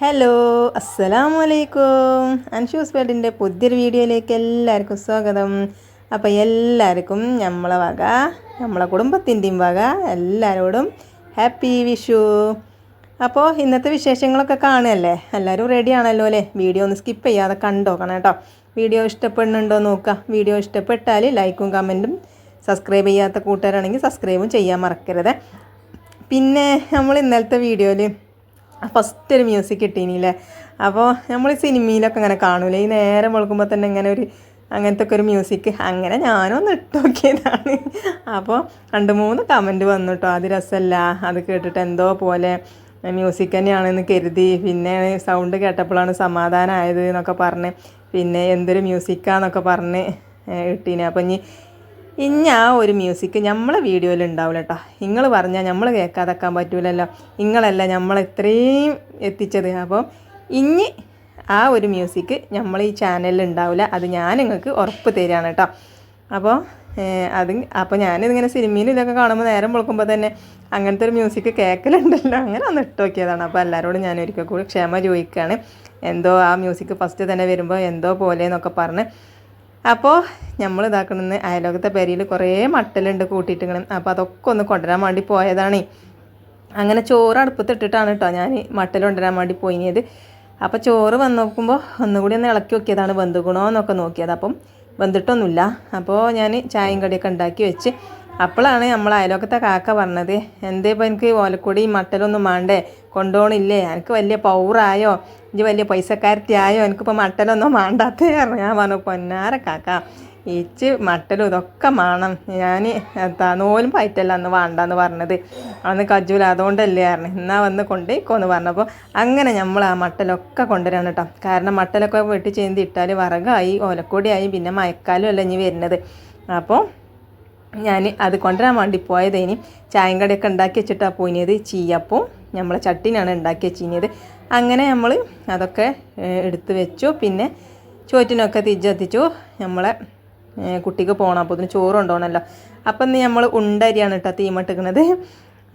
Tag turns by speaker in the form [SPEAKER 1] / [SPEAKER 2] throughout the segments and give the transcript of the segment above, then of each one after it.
[SPEAKER 1] Hello അസ്സലാമു അലൈക്കും അൻഷൂസ് വേൾഡിന്റെ പുതിയൊരു വീഡിയോയിലേക്ക് എല്ലാവർക്കും സ്വാഗതം. അപ്പോൾ എല്ലാവർക്കും നമ്മളെ വക നമ്മളെ കുടുംബത്തിന്റെയും വക എല്ലാവരോടും ഹാപ്പി വിഷു അപ്പോൾ ഇന്നത്തെ വിശേഷങ്ങളൊക്കെ കാണുകയല്ലേ? എല്ലാവരും റെഡി ആണല്ലോ അല്ലേ? വീഡിയോ ഒന്ന് സ്കിപ്പ് ചെയ്യാതെ കണ്ടോക്കണം കേട്ടോ. വീഡിയോ ഇഷ്ടപ്പെടുന്നുണ്ടോ നോക്കുക. വീഡിയോ ഇഷ്ടപ്പെട്ടാൽ ലൈക്കും കമന്റും സബ്സ്ക്രൈബ് ചെയ്യാത്ത കൂട്ടുകാരാണെങ്കിൽ സബ്സ്ക്രൈബും ചെയ്യാൻ മറക്കരുത്. പിന്നെ നമ്മൾ ഇന്നലത്തെ വീഡിയോയിൽ ഫസ്റ്റ് ഒരു മ്യൂസിക് കിട്ടീനില്ലേ? അപ്പോൾ നമ്മൾ സിനിമയിലൊക്കെ അങ്ങനെ കാണൂലേ? ഈ നേരം വെളുക്കുമ്പോൾ തന്നെ ഇങ്ങനെ ഒരു അങ്ങനത്തെ ഒക്കെ ഒരു മ്യൂസിക് അങ്ങനെ ഞാനൊന്ന് ഇട്ട് നോക്കിയതാണ്. അപ്പോൾ രണ്ട് മൂന്ന് കമന്റ് വന്നു കേട്ടോ അത് രസമല്ല അത് കേട്ടിട്ട് എന്തോ പോലെ മ്യൂസിക് തന്നെയാണെന്ന് കരുതി. പിന്നെ സൗണ്ട് കേട്ടപ്പോഴാണ് സമാധാനമായത് എന്നൊക്കെ പറഞ്ഞ്. പിന്നെ എന്തൊരു മ്യൂസിക്കാന്നൊക്കെ പറഞ്ഞ് ഇട്ടീനെ. അപ്പം ഇനി ഇനി ആ ഒരു മ്യൂസിക് നമ്മളെ വീഡിയോയിൽ ഉണ്ടാവില്ല കേട്ടോ നിങ്ങൾ പറഞ്ഞാൽ നമ്മൾ കേൾക്കാതെക്കാൻ പറ്റൂലല്ലോ. നിങ്ങളല്ല നമ്മൾ ഇത്രയും എത്തിച്ചത്. അപ്പോൾ ഇനി ആ ഒരു മ്യൂസിക് നമ്മൾ ഈ ചാനലിൽ ഉണ്ടാവില്ല അത് ഞാൻ നിങ്ങൾക്ക് ഉറപ്പ് തരികയാണ് കേട്ടോ അപ്പോൾ അത് അപ്പോൾ ഞാനിതിങ്ങനെ സിനിമയിലും ഇതൊക്കെ കാണുമ്പോൾ നേരം പൊളുക്കുമ്പോൾ തന്നെ അങ്ങനത്തെ ഒരു മ്യൂസിക് കേൾക്കലുണ്ടല്ലോ അങ്ങനെ ഒന്ന് ഇട്ട് നോക്കിയതാണ്. അപ്പോൾ എല്ലാവരോടും ഞാൻ ഒരിക്കൽ കൂടി ക്ഷമ ചോദിക്കുകയാണ് എന്തോ ആ മ്യൂസിക് ഫസ്റ്റ് തന്നെ വരുമ്പോൾ എന്തോ പോലെ എന്നൊക്കെ പറഞ്ഞ് അപ്പോൾ നമ്മൾ ഇതാക്കണമെന്ന് അയലോകത്തെ പേരിയിൽ കുറേ മട്ടലുണ്ട് കൂട്ടിയിട്ടിങ്ങനെ. അപ്പോൾ അതൊക്കെ ഒന്ന് കൊണ്ടുവരാൻ വേണ്ടി പോയതാണ്. അങ്ങനെ ചോറ് അടുപ്പത്തിട്ടിട്ടാണ് കേട്ടോ ഞാൻ മട്ടൽ കൊണ്ടുവരാൻ വേണ്ടി പോയിനിയത് അപ്പോൾ ചോറ് വന്ന് നോക്കുമ്പോൾ ഒന്നുകൂടി ഒന്ന് ഇളക്കി നോക്കിയതാണ് ബന്ധുഗുണോ എന്നൊക്കെ നോക്കിയത്. അപ്പം വെന്തിട്ടൊന്നുമില്ല. അപ്പോൾ ഞാൻ ചായയും കടിയൊക്കെ ഉണ്ടാക്കി വെച്ച്. അപ്പോഴാണ് നമ്മൾ അയലോക്കത്തെ കാക്ക പറഞ്ഞത് എന്തേ ഇപ്പോൾ എനിക്ക് ഓലക്കൂടി മട്ടലൊന്നും വേണ്ടേ? കൊണ്ടുപോകണില്ലേ എനിക്ക് വലിയ പൗറായോ? ഇനി വലിയ പൈസക്കാരത്തിയായോ എനിക്കിപ്പോൾ മട്ടലൊന്നും വേണ്ടാത്തേ ഞാൻ പറഞ്ഞു പൊന്നാര കാക്ക ഇച്ച് മട്ടലും ഇതൊക്കെ വേണം ഞാൻ എന്താ നോലും പയറ്റല്ല അന്ന് വേണ്ടെന്ന് പറഞ്ഞത്. അന്ന് കജൂല അതുകൊണ്ടല്ലേ പറഞ്ഞു. എന്നാ വന്ന് കൊണ്ടേക്കോന്ന് പറഞ്ഞപ്പോൾ അങ്ങനെ നമ്മൾ ആ മട്ടലൊക്കെ കൊണ്ടുവരാണ് കേട്ടോ കാരണം മട്ടലൊക്കെ വെട്ടി ചെയ്ത് ഇട്ടാൽ വറകായി ഓലക്കൊടിയായി പിന്നെ മയക്കാലും അല്ല ഇനി വരുന്നത്. അപ്പോൾ ഞാൻ അത് കൊണ്ടുവരാൻ വേണ്ടി പോയതേനി. ചായം കടിയൊക്കെ ഉണ്ടാക്കി വെച്ചിട്ടാണ് പോയിനത്. ചീയപ്പവും നമ്മളെ ചട്ടിനാണ് ഉണ്ടാക്കി വെച്ചിരുന്നത്. അങ്ങനെ നമ്മൾ അതൊക്കെ എടുത്ത് വെച്ചു. പിന്നെ ചോറ്റിനൊക്കെ തിരിച്ചെത്തിച്ചു. നമ്മളെ കുട്ടിക്ക് പോകണം അപ്പോൾ ഇതിന് ചോറ് കൊണ്ടുപോകണമല്ലോ. അപ്പം ഇന്ന് നമ്മൾ ഉണ്ടരിയാണ് കേട്ടോ തീമട്ടിക്കണത്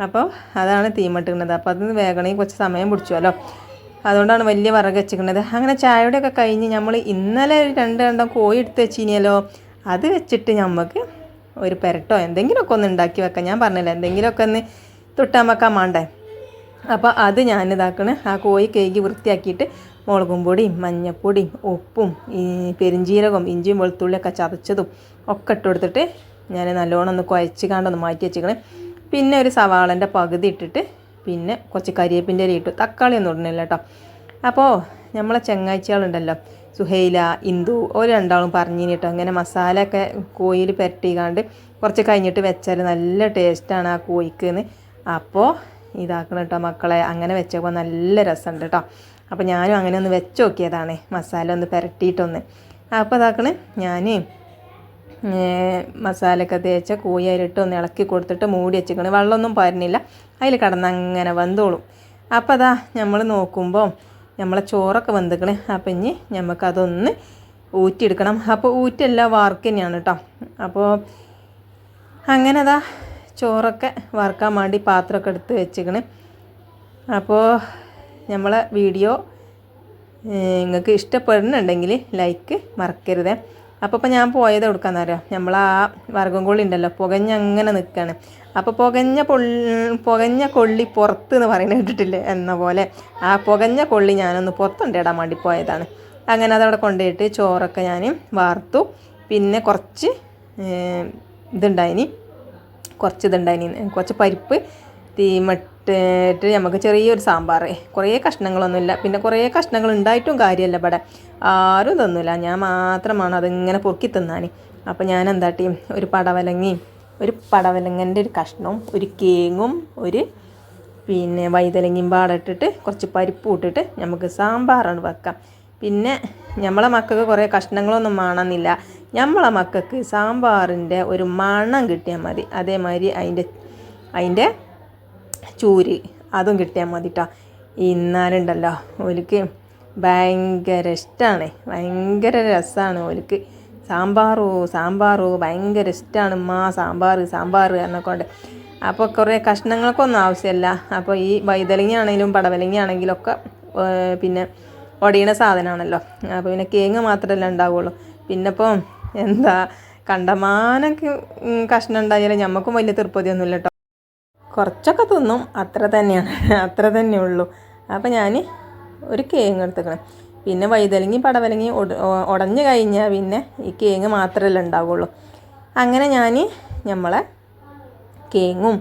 [SPEAKER 1] അപ്പോൾ അതാണ് തീമട്ടിക്കണത് അപ്പോൾ അതിന് വേഗണമെങ്കിൽ കുറച്ച് സമയം പിടിച്ചുവല്ലോ. അതുകൊണ്ടാണ് വലിയ വിറക് വെച്ചിരിക്കുന്നത്. അങ്ങനെ ചായയുടെയൊക്കെ കഴിഞ്ഞ് നമ്മൾ ഇന്നലെ രണ്ട് രണ്ടോ കോഴി എടുത്ത് വെച്ചിനിയല്ലോ അത് വെച്ചിട്ട് നമുക്ക് ഒരു പെരട്ടോ എന്തെങ്കിലുമൊക്കെ ഒന്ന് ഉണ്ടാക്കി വെക്കാം. ഞാൻ പറഞ്ഞില്ല എന്തെങ്കിലുമൊക്കെ ഒന്ന് തൊട്ടാൻ വെക്കാൻ വേണ്ടേ അപ്പോൾ അത് ഞാൻ ഇതാക്കണ ആ കോഴി കേക്ക് വൃത്തിയാക്കിയിട്ട് മുളകും പൊടിയും മഞ്ഞപ്പൊടിയും ഉപ്പും ഈ പെരിഞ്ചീരകവും ഇഞ്ചിയും വെളുത്തുള്ളിയൊക്കെ ചതച്ചതും ഒക്കെ ഇട്ട് കൊടുത്തിട്ട് ഞാൻ നല്ലോണം ഒന്ന് കുഴച്ച് കാണ്ടൊന്ന് മാറ്റി വെച്ചിക്കണേ. പിന്നെ ഒരു സവാളന്റെ പകുതി ഇട്ടിട്ട് പിന്നെ കുറച്ച് കരിയേപ്പിന്റെ ഇല ഇട്ടു. തക്കാളി ഒന്നും ഇടണില്ല കേട്ടോ. അപ്പോൾ നമ്മളെ ചെങ്ങാഴ്ചകളുണ്ടല്ലോ സുഹൈല ഇന്ദു ഒരു രണ്ടാളും പറഞ്ഞു കേട്ടോ. അങ്ങനെ മസാല ഒക്കെ കോയിൽ പുരട്ടിക്കാണ്ട് കുറച്ച് കഴിഞ്ഞിട്ട് വെച്ചാൽ നല്ല ടേസ്റ്റാണ് ആ കോഴിക്ക് അപ്പോൾ ഇതാക്കണം കേട്ടോ മക്കളെ. അങ്ങനെ വെച്ചപ്പോൾ നല്ല രസമുണ്ട് കേട്ടോ. അപ്പോൾ ഞാനും അങ്ങനെ ഒന്ന് വെച്ച് നോക്കിയതാണ് മസാല ഒന്ന് പുരട്ടിയിട്ടൊന്ന്. അപ്പോൾ ഇതാക്കണേ ഞാൻ മസാലയൊക്കെ തേച്ച അതിലിട്ട് ഒന്ന് ഇളക്കി കൊടുത്തിട്ട് മൂടി വെച്ചിക്കണ്. വെള്ളമൊന്നും പാരുന്നില്ല. അതിൽ കിടന്ന് അങ്ങനെ വെന്തോളും അപ്പോൾ അതാ നമ്മൾ നോക്കുമ്പോൾ നമ്മളെ ചോറൊക്കെ വെന്തിക്കണേ അപ്പം ഇനി നമുക്കതൊന്ന് ഊറ്റിയെടുക്കണം. അപ്പോൾ ഊറ്റല്ല വാർക്ക് തന്നെയാണ് കേട്ടോ. അപ്പോൾ അങ്ങനെ അതാ ചോറൊക്കെ വറുക്കാൻ വേണ്ടി പാത്രമൊക്കെ എടുത്ത് വെച്ചിക്കണ് അപ്പോൾ നമ്മളെ വീഡിയോ നിങ്ങൾക്ക് ഇഷ്ടപ്പെടുന്നുണ്ടെങ്കിൽ ലൈക്ക് മറക്കരുത്. അപ്പോൾ ഇപ്പോൾ ഞാൻ പോയത് കൊടുക്കാന്നറിയാം നമ്മൾ ആ വർഗം കൊള്ളി ഉണ്ടല്ലോ പുകഞ്ഞ അങ്ങനെ നിൽക്കുകയാണ് അപ്പോൾ പുകഞ്ഞ പൊള്ളി പുകഞ്ഞ കൊള്ളി പുറത്ത് എന്ന് പറയുന്നത് കേട്ടിട്ടില്ലേ? എന്ന പോലെ. ആ പുകഞ്ഞ കൊള്ളി ഞാനൊന്ന് പുറത്തുണ്ടിടാൻ വേണ്ടി പോയതാണ്. അങ്ങനെ അതവിടെ കൊണ്ടുപോയിട്ട് ചോറൊക്കെ ഞാൻ വാർത്തു. പിന്നെ കുറച്ച് ഇതുണ്ടായിനി. കുറച്ച് ഇതുണ്ടായിനി കുറച്ച് പരിപ്പ് തീമട്ടിട്ട് നമുക്ക് ചെറിയൊരു സാമ്പാർ കുറേ കഷ്ണങ്ങളൊന്നുമില്ല. പിന്നെ കുറേ കഷ്ണങ്ങൾ ഉണ്ടായിട്ടും കാര്യമല്ല ഇവിടെ. ആരും തന്നില്ല. ഞാൻ മാത്രമാണ് അതിങ്ങനെ പൊറുക്കി തിന്നാൻ അപ്പോൾ ഞാൻ എന്താട്ടി ഒരു പടവലങ്ങയും ഒരു പടവലങ്ങന്റെ ഒരു കഷ്ണവും ഒരു കേങ്ങും ഒരു പിന്നെ വൈതലങ്ങയും പാടിട്ടിട്ട് കുറച്ച് പരിപ്പ് ഇട്ടിട്ട് നമുക്ക് സാമ്പാറാണ് വെക്കാം. പിന്നെ നമ്മളെ മക്കൾക്ക് കുറേ കഷ്ണങ്ങളൊന്നും വേണമെന്നില്ല. നമ്മളെ മക്കൾക്ക് സാമ്പാറിന്റെ ഒരു മണം കിട്ടിയാൽ മതി. അതേമാതിരി അതിന്റെ അതിന്റെ ചൂര് അതും കിട്ടിയാൽ മതി കേട്ടോ ഇന്നാലുണ്ടല്ലോ ഓലിക്ക് ഭയങ്കര ഇഷ്ടമാണ് ഭയങ്കര രസമാണ് ഓലിക്ക് സാമ്പാറോ സാമ്പാറോ ഭയങ്കര ഇഷ്ടമാണ് ഉമ്മ സാമ്പാർ സാമ്പാർ എന്നൊക്കെ അപ്പോൾ കുറേ കഷ്ണങ്ങൾക്കൊന്നും ആവശ്യമില്ല. അപ്പോൾ ഈ വൈതലങ്ങ ആണെങ്കിലും പടവലങ്ങ ആണെങ്കിലും ഒക്കെ പിന്നെ ഒടിയണ സാധനമാണല്ലോ. അപ്പോൾ പിന്നെ കേങ്ങ് മാത്രമല്ല ഉണ്ടാവുള്ളൂ. പിന്നെ ഇപ്പോൾ എന്താ കണ്ടമാനൊക്കെ കഷ്ണം ഉണ്ടായാലും ഞമ്മക്കും വലിയ തൃപ്തിയൊന്നുമില്ല കേട്ടോ കുറച്ചൊക്കെ തിന്നും അത്ര തന്നെയാണ് അത്ര തന്നെ ഉള്ളൂ. അപ്പം ഞാൻ ഒരു കേങ്ങ് എടുത്തേക്കണം. പിന്നെ വൈതലങ്ങി പടവലങ്ങി ഉടഞ്ഞു കഴിഞ്ഞാൽ പിന്നെ ഈ കേങ്ങ് മാത്രമല്ല ഉണ്ടാവുള്ളൂ. അങ്ങനെ ഞാൻ നമ്മളെ കേങ്ങും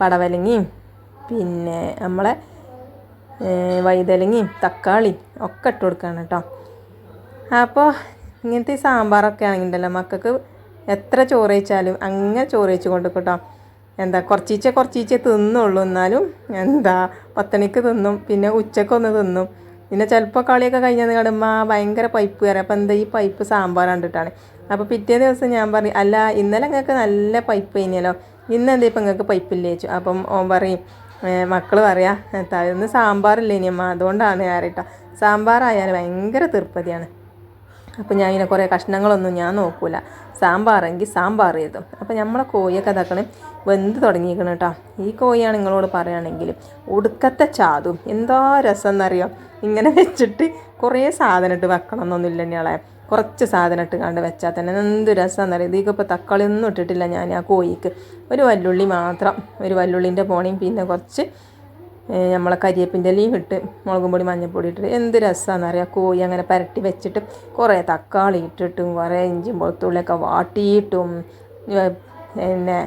[SPEAKER 1] പടവലങ്ങിയും പിന്നെ നമ്മളെ വൈതലങ്ങിയും തക്കാളി തക്കാളിയും ഒക്കെ ഇട്ട് കൊടുക്കുകയാണ് കേട്ടോ അപ്പോൾ ഇങ്ങനത്തെ സാമ്പാറൊക്കെ ഉണ്ടല്ലോ മക്കൾക്ക് എത്ര ചോറ് വെച്ചാലും അങ്ങനെ ചോറ് വെച്ച് കൊണ്ട് കേട്ടോ എന്താ കുറച്ചീച്ച കുറച്ചീച്ച തിന്നുള്ളൂ. എന്നാലും എന്താ പത്തണിക്ക് തിന്നും പിന്നെ ഉച്ചക്കൊന്ന് തിന്നും. പിന്നെ ചിലപ്പോൾ കളിയൊക്കെ കഴിഞ്ഞാൽ കടുമ്പ ഭയങ്കര പൈപ്പ് കയറി. അപ്പോൾ എന്താ ഈ പൈപ്പ് സാമ്പാർ കണ്ടിട്ടാണ്. അപ്പോൾ പിറ്റേ ദിവസം ഞാൻ പറയും അല്ല ഇന്നലെ നിങ്ങൾക്ക് നല്ല പൈപ്പ് കഴിഞ്ഞല്ലോ. ഇന്ന് എന്താ ഇപ്പം നിങ്ങൾക്ക് പൈപ്പില്ലേ ചോദിച്ചു അപ്പം ഓൻ പറയും മക്കൾ പറയാ ഇന്ന് സാമ്പാറില്ലേ ഇനിയമ്മ അതുകൊണ്ടാണ് ആരട്ടോ സാമ്പാറായാൽ ഭയങ്കര തീർപ്പതിയാണ് അപ്പോൾ ഞാൻ ഇങ്ങനെ കുറേ കഷ്ണങ്ങളൊന്നും ഞാൻ നോക്കൂല. സാമ്പാറെങ്കിൽ സാമ്പാർ ചെയ്തും. അപ്പോൾ നമ്മളെ കോഴിയൊക്കെ ഇതാക്കണേ വെന്ത് തുടങ്ങിയിരിക്കണം കേട്ടോ ഈ കോഴിയാണ് നിങ്ങളോട് പറയുകയാണെങ്കിൽ ഒടുക്കത്തെ ചാതും. എന്താ രസം എന്നറിയാം ഇങ്ങനെ വെച്ചിട്ട് കുറേ സാധനം ഇട്ട് വെക്കണം എന്നൊന്നുമില്ല ഞങ്ങളെ കുറച്ച് സാധനം ഇട്ട് കണ്ട് വെച്ചാൽ തന്നെ എന്ത് രസമെന്നറിയാം ഇതൊക്കെ ഇപ്പോൾ തക്കാളി ഒന്നും ഇട്ടിട്ടില്ല ഞാൻ ആ കോഴിക്ക്. ഒരു വല്ലുള്ളി മാത്രം. ഒരു വല്ലുള്ളിന്റെ പോണയും പിന്നെ കുറച്ച് നമ്മളെ കരിയേപ്പിന്റെ ഇലയും ഇട്ട് മുളകും പൊടി മഞ്ഞൾപ്പൊടി ഇട്ടിട്ട് എന്ത് രസമാണെന്ന് അറിയാം കോഴി അങ്ങനെ പരട്ടി വെച്ചിട്ട് കുറേ തക്കാളി ഇട്ടിട്ടും കുറേ ഇഞ്ചിയും വെളുത്തുള്ളിയൊക്കെ വാട്ടിയിട്ടും പിന്നെ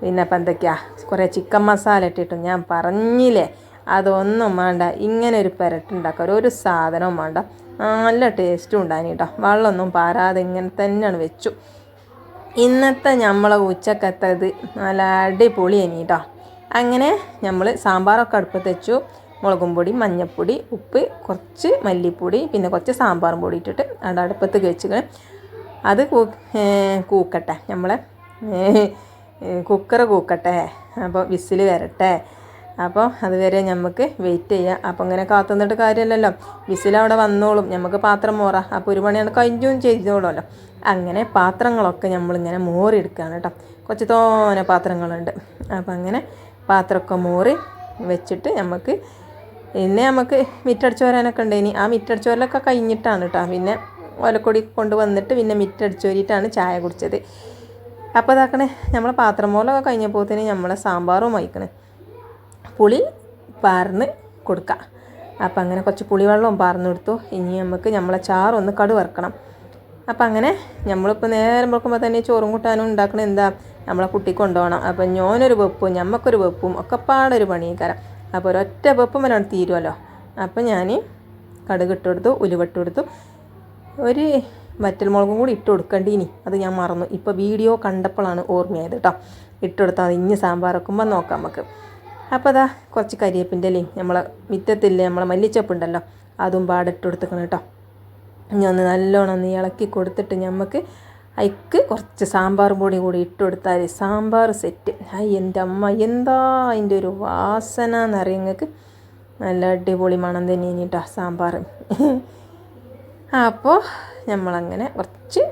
[SPEAKER 1] പിന്നെ ഇപ്പം എന്തൊക്കെയാ? കുറേ ചിക്കൻ മസാല ഇട്ടിട്ടും ഞാൻ പറഞ്ഞില്ലേ? അതൊന്നും വേണ്ട. ഇങ്ങനെ ഒരു പുരട്ടുണ്ടാക്കുക ഒരു- ഒരു സാധനവും വേണ്ട. നല്ല ടേസ്റ്റും ഉണ്ടായിരുന്നു കേട്ടോ. വെള്ളമൊന്നും പാരാതെ ഇങ്ങനെ തന്നെയാണ് വെച്ചു. ഇന്നത്തെ നമ്മളെ ഉച്ചക്കത്തത് നല്ല അടിപൊളി ഇനി കേട്ടോ. അങ്ങനെ നമ്മൾ സാമ്പാറൊക്കെ അടുപ്പത്ത് വെച്ചു. മുളകും പൊടി മഞ്ഞൾപ്പൊടി ഉപ്പ് കുറച്ച് മല്ലിപ്പൊടി പിന്നെ കുറച്ച് സാമ്പാറും പൊടി ഇട്ടിട്ട് അവിടെ അടുപ്പത്ത് കഴിച്ചു അത് കൂക്കട്ടെ നമ്മളെ കുക്കർ കൂക്കട്ടെ. അപ്പോൾ വിസിൽ വരട്ടെ. അപ്പോൾ അതുവരെ നമുക്ക് വെയിറ്റ് ചെയ്യാം. അപ്പോൾ ഇങ്ങനെ കാത്തുനിന്നിട്ട് കാര്യമല്ലല്ലോ വിസിൽ അവിടെ വന്നോളും. നമുക്ക് പാത്രം മോറ. അപ്പോൾ ഒരു മണിയാണ് കഴിഞ്ഞും ചെയ്തോളുമല്ലോ. അങ്ങനെ പാത്രങ്ങളൊക്കെ നമ്മളിങ്ങനെ മോറിയെടുക്കുകയാണ് കേട്ടോ. കുറച്ച് തോനെ പാത്രങ്ങളുണ്ട്. അപ്പോൾ അങ്ങനെ പാത്രമൊക്കെ മൂറി വെച്ചിട്ട് നമുക്ക് പിന്നെ നമുക്ക് മിറ്റടിച്ച് വരാനൊക്കെ ഉണ്ട്. ഇനി ആ മിറ്റടിച്ച് വരലൊക്കെ കഴിഞ്ഞിട്ടാണ് കേട്ടോ പിന്നെ ഓലക്കൊടി കൊണ്ടുവന്നിട്ട് പിന്നെ മിറ്റടിച്ച് വരിയിട്ടാണ് ചായ കുടിച്ചത്. അപ്പോൾ ഇതാക്കണേ നമ്മളെ പാത്രം പോലൊക്കെ കഴിഞ്ഞപ്പോത്തിന് നമ്മളെ സാമ്പാറും വയ്ക്കണേ. പുളി പാർന്ന് കൊടുക്കുക അപ്പം അങ്ങനെ കുറച്ച് പുളിവെള്ളവും പാർന്നു കൊടുത്തു. ഇനി നമുക്ക് നമ്മളെ ചാറൊന്ന് കടു വറക്കണം അപ്പം അങ്ങനെ നമ്മളിപ്പോൾ നേരം വെക്കുമ്പോൾ തന്നെ ചോറും കൂട്ടാനും ഉണ്ടാക്കണ എന്താ? നമ്മളെ കുട്ടി കൊണ്ടുപോകണം. അപ്പം ഞാനൊരു വെപ്പും ഞമ്മക്കൊരു വെപ്പും ഒക്കെ പാടൊരു പണിയേക്കാരം. അപ്പോൾ ഒരൊറ്റ വെപ്പും വരാൻ തീരുമല്ലോ അപ്പം ഞാൻ കടുക് ഇട്ട് കൊടുത്തു ഉലുവട്ട് കൊടുത്തു. ഒരു വറ്റൽമുളകും കൂടി ഇട്ട് കൊടുക്കേണ്ടി ഇനി അത് ഞാൻ മറന്നു. ഇപ്പോൾ വീഡിയോ കണ്ടപ്പോഴാണ് ഓർമ്മയായത് കേട്ടോ ഇട്ട് കൊടുത്താൽ ഇഞ്ഞ് സാമ്പാർ വെക്കുമ്പോൾ നോക്കാം നമുക്ക്. അപ്പോൾ അതാ കുറച്ച് കരിയേപ്പിന്റെ ഇലയും നമ്മളെ മിറ്റത്തില്ലേ നമ്മളെ മല്ലിച്ചപ്പുണ്ടല്ലോ അതും പാടിട്ട് കൊടുത്തേക്കണം കേട്ടോ ഇനി ഒന്ന് നല്ലോണം ഒന്ന് ഇളക്കി കൊടുത്തിട്ട് നമുക്ക് അതിക്ക് കുറച്ച് സാമ്പാർ പൊടി കൂടി ഇട്ട് കൊടുത്താൽ സാമ്പാർ സെറ്റ്. ഹായ് എന്റെ അമ്മ എന്താ അതിന്റെ ഒരു വാസന എന്നറിയാം നിങ്ങൾക്ക് നല്ല അടിപൊളി മണം തന്നെ കേട്ടോ സാമ്പാർ അപ്പോൾ നമ്മളങ്ങനെ കുറച്ച്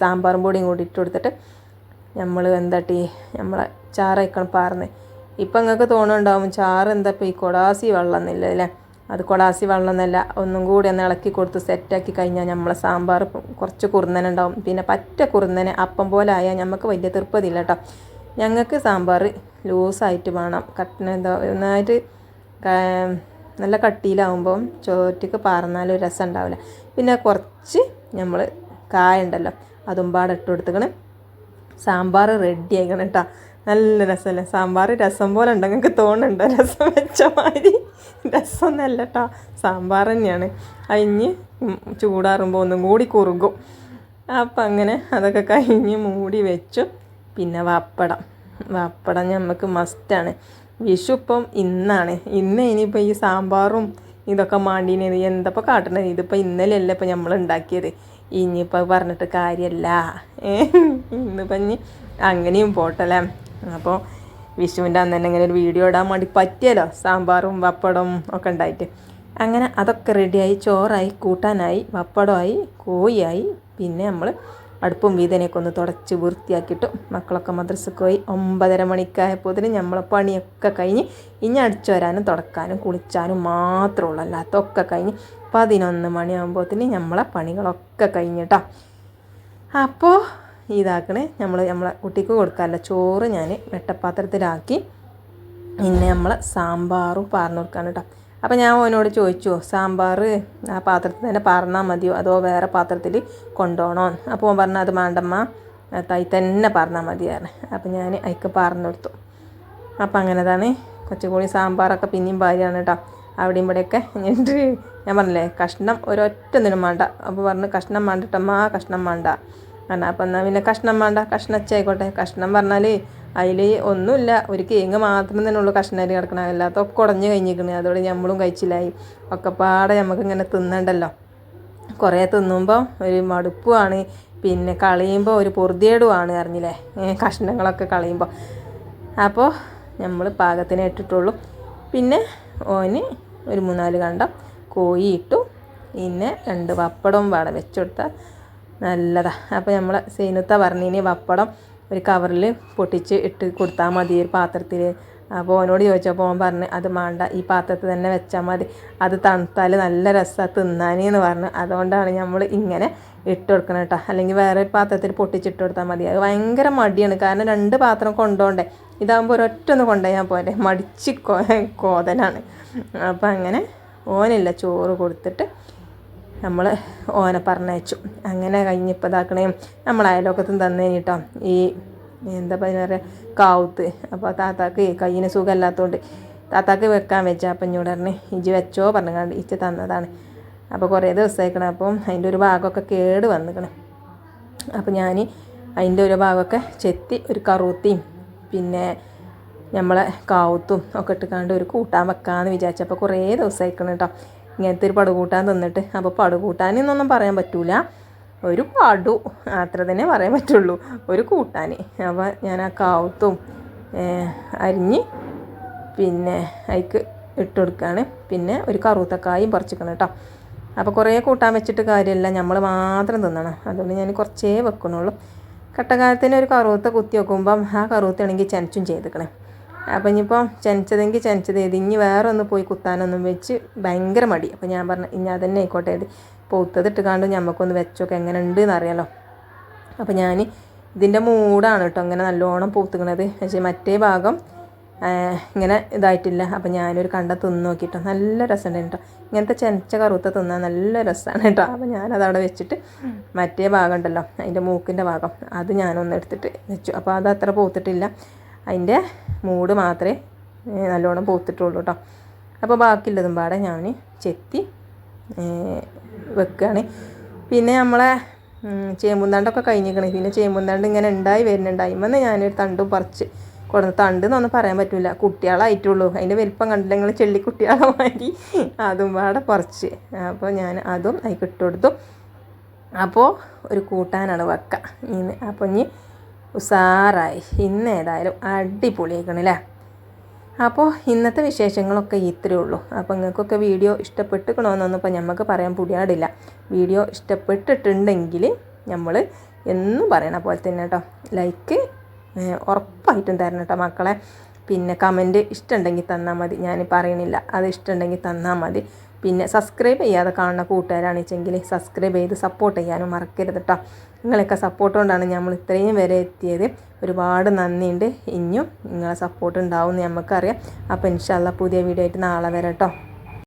[SPEAKER 1] സാമ്പാർ പൊടിയും കൂടി ഇട്ട് കൊടുത്തിട്ട് നമ്മൾ എന്താട്ടി നമ്മളെ ചാറയക്കണം പാർന്ന്. ഇപ്പം നിങ്ങൾക്ക് തോന്നുന്നുണ്ടാവും ചാറ് എന്താ ഇപ്പോൾ ഈ കൊടാസി വെള്ളം എന്നില്ല അല്ലേ അത് കൊളാസി വെള്ളം എന്നല്ല ഒന്നും കൂടി ഒന്ന് ഇളക്കി കൊടുത്ത് സെറ്റാക്കി കഴിഞ്ഞാൽ നമ്മളെ സാമ്പാർ കുറച്ച് കുറുന്നനുണ്ടാവും പിന്നെ പറ്റ കുറുന്നനെ അപ്പം പോലെ ആയാൽ നമുക്ക് വലിയ തീർപ്പതില്ല കേട്ടോ ഞങ്ങൾക്ക് സാമ്പാർ ലൂസായിട്ട് വേണം. കട്ടിന എന്താ നന്നായിട്ട് നല്ല കട്ടിയിലാവുമ്പം ചോറ്റക്ക് പാർന്നാലും രസം ഉണ്ടാവില്ല. പിന്നെ കുറച്ച് നമ്മൾ കായ ഉണ്ടല്ലോ അതും പാടെ ഇട്ട് സാമ്പാർ റെഡി ആയിക്കണം കേട്ടോ നല്ല രസമല്ലേ സാമ്പാർ രസം പോലെ ഉണ്ട് നിങ്ങൾക്ക് തോന്നുന്നുണ്ടോ. രസം വെച്ച മാതിരി. രസമൊന്നല്ല കേട്ടോ സാമ്പാർ തന്നെയാണ്. അരിഞ്ഞ് ചൂടാറുമ്പോൾ ഒന്നും കൂടി കുറുകും. അപ്പം അങ്ങനെ അതൊക്കെ കഴിഞ്ഞ് മൂടി വെച്ചു. പിന്നെ വാപ്പടം. വാപ്പടം നമുക്ക് മസ്റ്റാണ് വിഷു ഇപ്പം ഇന്നാണ്. ഇന്ന് ഇനിയിപ്പോൾ ഈ സാമ്പാറും ഇതൊക്കെ മാണ്ടീനത്. എന്തപ്പോൾ കാട്ടണത്? ഇതിപ്പോൾ ഇന്നലെയല്ല ഇപ്പം നമ്മൾ ഉണ്ടാക്കിയത്. ഇനിയിപ്പോൾ പറഞ്ഞിട്ട് കാര്യമല്ല ഏ ഇന്നിപ്പം ഇനി അങ്ങനെയും പോട്ടല്ലേ അപ്പോൾ വിഷുവിന്റെ അന്ന് തന്നെ ഇങ്ങനെ ഒരു വീഡിയോ ഇടാൻ വേണ്ടി പറ്റിയല്ലോ. സാമ്പാറും പപ്പടവും ഒക്കെ ഉണ്ടായിട്ട്. അങ്ങനെ അതൊക്കെ റെഡിയായി ചോറായി കൂട്ടാനായി പപ്പടമായി കോഴിയായി. പിന്നെ നമ്മൾ അടുപ്പും വീതനെയൊക്കെ ഒന്ന് തുടച്ച് വൃത്തിയാക്കിയിട്ട് മക്കളൊക്കെ മദ്രസക്ക് പോയി ഒമ്പതര മണിക്കായപ്പോൾ നമ്മളെ പണിയൊക്കെ കഴിഞ്ഞ് ഇനി അടിച്ചു വരാനും തുടക്കാനും കുളിച്ചാനും മാത്രമുള്ളൂ അല്ലാത്തൊക്കെ കഴിഞ്ഞ് പതിനൊന്ന് മണിയാകുമ്പോഴത്തേന് നമ്മളെ പണികളൊക്കെ കഴിഞ്ഞിട്ടോ. അപ്പോൾ ഇതാക്കണേ. നമ്മൾ നമ്മളെ കുട്ടിക്ക് കൊടുക്കാറില്ല. ചോറ് ഞാൻ വെട്ടപ്പാത്രത്തിലാക്കി. പിന്നെ നമ്മൾ സാമ്പാറും പാർന്നു കൊടുക്കാൻ കേട്ടോ. അപ്പോൾ ഞാൻ ഓനോട് ചോദിച്ചു സാമ്പാർ ആ പാത്രത്തിൽ തന്നെ പാർന്നാൽ മതിയോ? അതോ വേറെ പാത്രത്തിൽ കൊണ്ടുപോകണോ അപ്പോൾ അവൻ പറഞ്ഞു അത് മാണ്ടമ്മ തൈ തന്നെ പറഞ്ഞാൽ മതിയായിരുന്നു അപ്പോൾ ഞാൻ അയക്ക് പാർന്നു കൊടുത്തു. അപ്പോൾ അങ്ങനെതാണ് തന്നെ കുറച്ചുകൂടി സാമ്പാറൊക്കെ പിന്നെയും ഭാര്യയാണ് കേട്ടോ. അവിടെയും ഇവിടെയൊക്കെ എന്നിട്ട് ഞാൻ പറഞ്ഞില്ലേ കഷ്ണം ഒരൊറ്റ ഒന്നിനും വേണ്ട. അപ്പോൾ പറഞ്ഞു കഷ്ണം വേണ്ടിട്ടമ്മ കഷ്ണം വേണ്ട. കാരണം അപ്പം എന്നാൽ പിന്നെ കഷ്ണം വേണ്ട. കഷ്ണച്ചായിക്കോട്ടെ കഷ്ണം പറഞ്ഞാൽ അതിൽ ഒന്നുമില്ല. ഒരു കേങ്ങ് മാത്രം തന്നെ ഉള്ളൂ കഷ്ണത്തിൽ കിടക്കണം. അല്ലാത്തൊക്കെ ഉടഞ്ഞു കഴിഞ്ഞിരിക്കണേ. അതോടെ നമ്മളും കഴിച്ചില്ലായി. ഒക്കെ പാടെ നമുക്ക് ഇങ്ങനെ തിന്നണ്ടല്ലോ. കുറേ തിന്നുമ്പോൾ ഒരു മടുപ്പുമാണ് പിന്നെ കളയുമ്പോൾ ഒരു പൊറുതിയേടുമാണ് അറിഞ്ഞില്ലേ? കഷ്ണങ്ങളൊക്കെ കളയുമ്പോൾ അപ്പോൾ നമ്മൾ പാകത്തിനെ ഇട്ടിട്ടുള്ളൂ. പിന്നെ ഓന് ഒരു മൂന്നാൽ കണ്ടം കോഴി ഇട്ടു. പിന്നെ രണ്ട് പപ്പടവും വേണം വെച്ചുകൊടുത്താൽ നല്ലതാണ് അപ്പോൾ നമ്മൾ സൈനത്ത പറഞ്ഞിനി പപ്പടം ഒരു കവറിൽ പൊട്ടിച്ച് ഇട്ട് കൊടുത്താൽ മതി ഒരു പാത്രത്തിൽ അപ്പോൾ ഓനോട് ചോദിച്ചപ്പോൾ ഓൻ പറഞ്ഞ് അത് വേണ്ട ഈ പാത്രത്തിൽ തന്നെ വെച്ചാൽ മതി. അത് തണുത്താൽ നല്ല രസമാണ് തിന്നാനെന്ന് പറഞ്ഞു. അതുകൊണ്ടാണ് നമ്മൾ ഇങ്ങനെ ഇട്ട് കൊടുക്കണം കേട്ടോ അല്ലെങ്കിൽ വേറെ ഒരു പാത്രത്തിൽ പൊട്ടിച്ചിട്ട് കൊടുത്താൽ മതി. അത് ഭയങ്കര മടിയാണ്. കാരണം രണ്ട് പാത്രം കൊണ്ടുപോകണ്ടേ ഇതാകുമ്പോൾ ഒരൊറ്റ ഒന്ന് കൊണ്ടുപോയാൽ പോരെ. മടിച്ച് കോതനാണ്. അപ്പോൾ അങ്ങനെ ഓനില്ല ചോറ് കൊടുത്തിട്ട് നമ്മൾ ഓനെ പറഞ്ഞയച്ചു. അങ്ങനെ കഴിഞ്ഞപ്പോൾ ഇതാക്കണേ നമ്മൾ അയലോക്കത്തും തന്നെ കേട്ടോ ഈ എന്താ പറയുക കാവുത്ത്. അപ്പോൾ താത്താക്ക് കയ്യിന് സുഖമല്ലാത്തതുകൊണ്ട് താത്താക്ക് വെക്കാൻ വെച്ച. അപ്പം ഇഞ്ഞോട് പറഞ്ഞ് ഇജ് വെച്ചോ പറഞ്ഞുകൊണ്ട് ഇച്ച് തന്നതാണ്. അപ്പോൾ കുറേ ദിവസമായിക്കണം അപ്പം അതിന്റെ ഒരു ഭാഗമൊക്കെ കേട് വന്നിക്കണം. അപ്പോൾ ഞാൻ അതിന്റെ ഒരു ഭാഗമൊക്കെ ചെത്തി ഒരു കറുത്തിയും പിന്നെ നമ്മളെ കാവുത്തും ഒക്കെ ഇട്ടുകൊണ്ട് ഒരു കൂട്ടാൻ വെക്കാമെന്ന് വിചാരിച്ചപ്പോൾ കുറേ ദിവസമായിക്കണം കേട്ടോ. ഇങ്ങനത്തെ ഒരു പടുകൂട്ടാൻ തന്നിട്ട് അപ്പോൾ പടുകൂട്ടാൻ എന്നൊന്നും പറയാൻ പറ്റൂല. ഒരു പടു. അത്ര തന്നെ പറയാൻ പറ്റുള്ളൂ. ഒരു കൂട്ടാൻ അപ്പോൾ ഞാൻ ആ കാവത്തും അരിഞ്ഞ് പിന്നെ അതിക്ക് ഇട്ട് കൊടുക്കുകയാണ് പിന്നെ ഒരു കറുത്തക്കായും പറിച്ചിക്കണം കേട്ടോ അപ്പോൾ കുറേ കൂട്ടാൻ വെച്ചിട്ട് കാര്യമില്ല നമ്മൾ മാത്രം തിന്നണം. അതുകൊണ്ട് ഞാൻ കുറച്ചേ വെക്കണുള്ളൂ. കട്ടകാലത്തിന് ഒരു കറുത്ത കുത്തി വെക്കുമ്പം ആ കറുത്തണെങ്കിൽ ചനച്ചും ചെയ്തിക്കണേ. അപ്പം ഇനിയിപ്പോൾ ചെനച്ചതെങ്കിൽ ചെനച്ചത് ഏത് ഇനി വേറെ ഒന്ന് പോയി കുത്താനൊന്നും വെച്ച് ഭയങ്കര മടി. അപ്പോൾ ഞാൻ പറഞ്ഞു ഇനി അതന്നെ ആയിക്കോട്ടെ ഇത്. പൂത്തതിട്ട് കണ്ട് ഞമ്മക്കൊന്ന് വെച്ചൊക്കെ എങ്ങനെ ഉണ്ട് എന്നറിയാലോ അപ്പോൾ ഞാൻ ഇതിന്റെ മൂടാണ് കേട്ടോ അങ്ങനെ നല്ലോണം പൂത്തുക്കണത്. പക്ഷേ മറ്റേ ഭാഗം ഇങ്ങനെ ഇതായിട്ടില്ല. അപ്പം ഞാനൊരു കണ്ട തിന്ന് നോക്കിയിട്ടോ നല്ല രസമുണ്ട് കേട്ടോ. ഇങ്ങനത്തെ ചെനച്ച കറുത്ത തിന്നാൻ നല്ല രസമാണ് കേട്ടോ. അപ്പോൾ ഞാനതവിടെ വെച്ചിട്ട് മറ്റേ ഭാഗം ഉണ്ടല്ലോ അതിന്റെ മൂക്കിന്റെ ഭാഗം അത് ഞാനൊന്ന് എടുത്തിട്ട് വെച്ചു. അപ്പോൾ അത് അത്ര പൂത്തിട്ടില്ല. അതിന്റെ മൂട് മാത്രമേ നല്ലോണം പൂത്തിട്ടുള്ളൂ കേട്ടോ അപ്പോൾ ബാക്കിയുള്ളതും പാടെ ഞാൻ ചെത്തി വെക്കുകയാണ്. പിന്നെ നമ്മളെ ചേമ്പുന്താണ്ടൊക്കെ കഴിഞ്ഞിരിക്കണേ. പിന്നെ ചേമ്പുന്താണ്ട് ഇങ്ങനെ ഉണ്ടായി വരുന്നുണ്ട് അതിമെന്ന് ഞാനൊരു തണ്ടും പറിച്ച് കൊടുന്ന്. തണ്ട് എന്നൊന്നും പറയാൻ പറ്റില്ല കുട്ടികളായിട്ടുള്ളൂ. അതിന്റെ വലിപ്പം കണ്ടില്ല. നിങ്ങൾ ചെള്ളിക്കുട്ടികളെ മാറ്റി അതും പാടെ പറിച്ച്. അപ്പോൾ ഞാൻ അതും അതിൽ ഇട്ട് കൊടുത്തു. അപ്പോൾ ഒരു കൂട്ടാനാണ് വെക്ക. ഇന്ന് അപ്പോൾ ഇനി ഉസാറായി. ഇന്ന് ഏതായാലും അടിപൊളിയാക്കണല്ലേ അപ്പോൾ ഇന്നത്തെ വിശേഷങ്ങളൊക്കെ ഇത്രയേ ഉള്ളൂ. അപ്പോൾ നിങ്ങൾക്കൊക്കെ വീഡിയോ ഇഷ്ടപ്പെട്ടുക്കണമെന്നൊന്നും ഇപ്പോൾ നമുക്ക് പറയാൻ പുടിയാടില്ല. വീഡിയോ ഇഷ്ടപ്പെട്ടിട്ടുണ്ടെങ്കിൽ നമ്മൾ എന്നും പറയണ പോലെ തന്നെ കേട്ടോ ലൈക്ക് ഉറപ്പായിട്ടും തരണം കേട്ടോ മക്കളെ. പിന്നെ കമന്റ് ഇഷ്ടമുണ്ടെങ്കിൽ തന്നാൽ മതി. ഞാൻ പറയണില്ല. അത് ഇഷ്ടമുണ്ടെങ്കിൽ തന്നാൽ മതി. പിന്നെ സബ്സ്ക്രൈബ് ചെയ്യാതെ കാണുന്ന കൂട്ടുകാരാണെച്ചെങ്കിൽ സബ്സ്ക്രൈബ് ചെയ്ത് സപ്പോർട്ട് ചെയ്യാനും മറക്കരുത് കേട്ടോ നിങ്ങളൊക്കെ സപ്പോർട്ട് കൊണ്ടാണ് നമ്മൾ ഇത്രയും വരെ എത്തിയത്. ഒരുപാട് നന്ദിയുണ്ട്. ഇനിയും നിങ്ങളെ സപ്പോർട്ട് ഉണ്ടാവും എന്ന് നമുക്കറിയാം അപ്പോൾ ഇൻഷാല്ല പുതിയ വീഡിയോ ആയിട്ട് നാളെ വരാം കേട്ടോ